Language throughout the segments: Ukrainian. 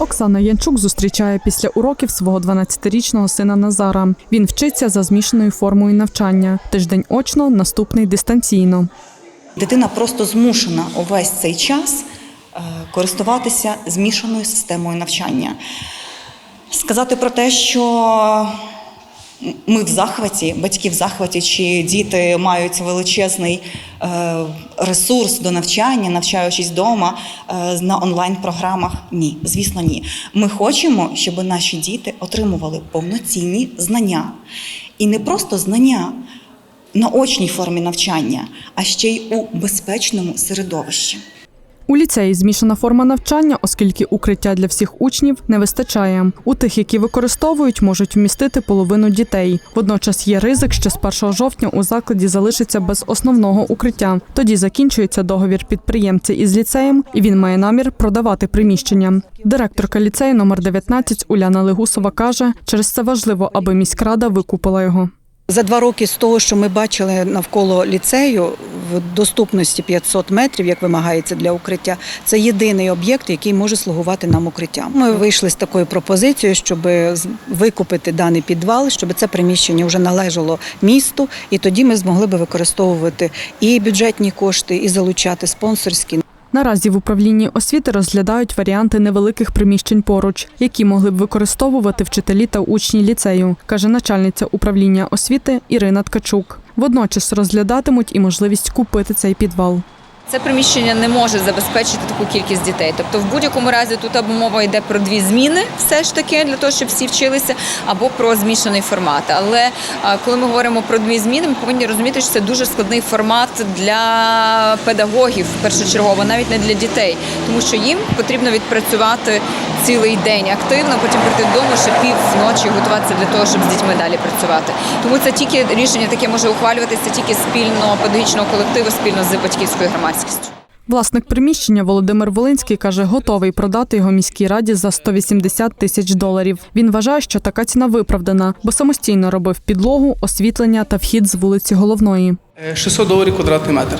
Оксана Янчук зустрічає після уроків свого 12-річного сина Назара. Він вчиться за змішаною формою навчання. Тиждень очно, наступний дистанційно. Дитина просто змушена увесь цей час е, користуватися змішаною системою навчання. Сказати про те, що ми в захваті, батьки в захваті, чи діти мають величезний ресурс до навчання, навчаючись вдома е, на онлайн-програмах. Ні, звісно, ні. Ми хочемо, щоб наші діти отримували повноцінні знання. І не просто знання на очній формі навчання, а ще й у безпечному середовищі. У ліцеї змішана форма навчання, оскільки укриття для всіх учнів не вистачає. У тих, які використовують, можуть вмістити половину дітей. Водночас є ризик, що з 1 жовтня у закладі залишиться без основного укриття. Тоді закінчується договір підприємця із ліцеєм, і він має намір продавати приміщення. Директорка ліцею номер 19 Уляна Легусова каже, через це важливо, аби міськрада викупила його. За два роки з того, що ми бачили навколо ліцею, в доступності 500 метрів, як вимагається для укриття, це єдиний об'єкт, який може слугувати нам укриттям. Ми вийшли з такою пропозицією, щоб викупити даний підвал, щоб це приміщення вже належало місту, і тоді ми змогли би використовувати і бюджетні кошти, і залучати спонсорські. Наразі в управлінні освіти розглядають варіанти невеликих приміщень поруч, які могли б використовувати вчителі та учні ліцею, каже начальниця управління освіти Ірина Ткачук. Водночас розглядатимуть і можливість купити цей підвал. Це приміщення не може забезпечити таку кількість дітей. Тобто, в будь-якому разі тут або мова йде про дві зміни, все ж таки, для того, щоб всі вчилися, або про змішаний формат. Але коли ми говоримо про дві зміни, ми повинні розуміти, що це дуже складний формат для педагогів першочергово, навіть не для дітей, тому що їм потрібно відпрацювати цілий день активно, потім прийти додому ще пів ночі готуватися для того, щоб з дітьми далі працювати. Тому це тільки рішення таке може ухвалюватися тільки спільно педагогічного колективу, спільно з батьківською громадськістю. Власник приміщення Володимир Волинський каже, готовий продати його міській раді за 180 тисяч доларів. Він вважає, що така ціна виправдана, бо самостійно робив підлогу, освітлення та вхід з вулиці головної. Е, 600 доларів квадратний метр.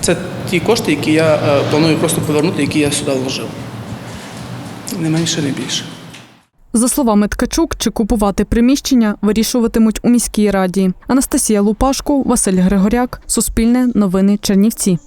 Це ті кошти, які я е, планую просто повернути, які я сюди вложив. Не менше, не більше. За словами Ткачук, чи купувати приміщення вирішуватимуть у міській раді. Анастасія Лупашко, Василь Григоряк, Суспільне, Новини Чернівці.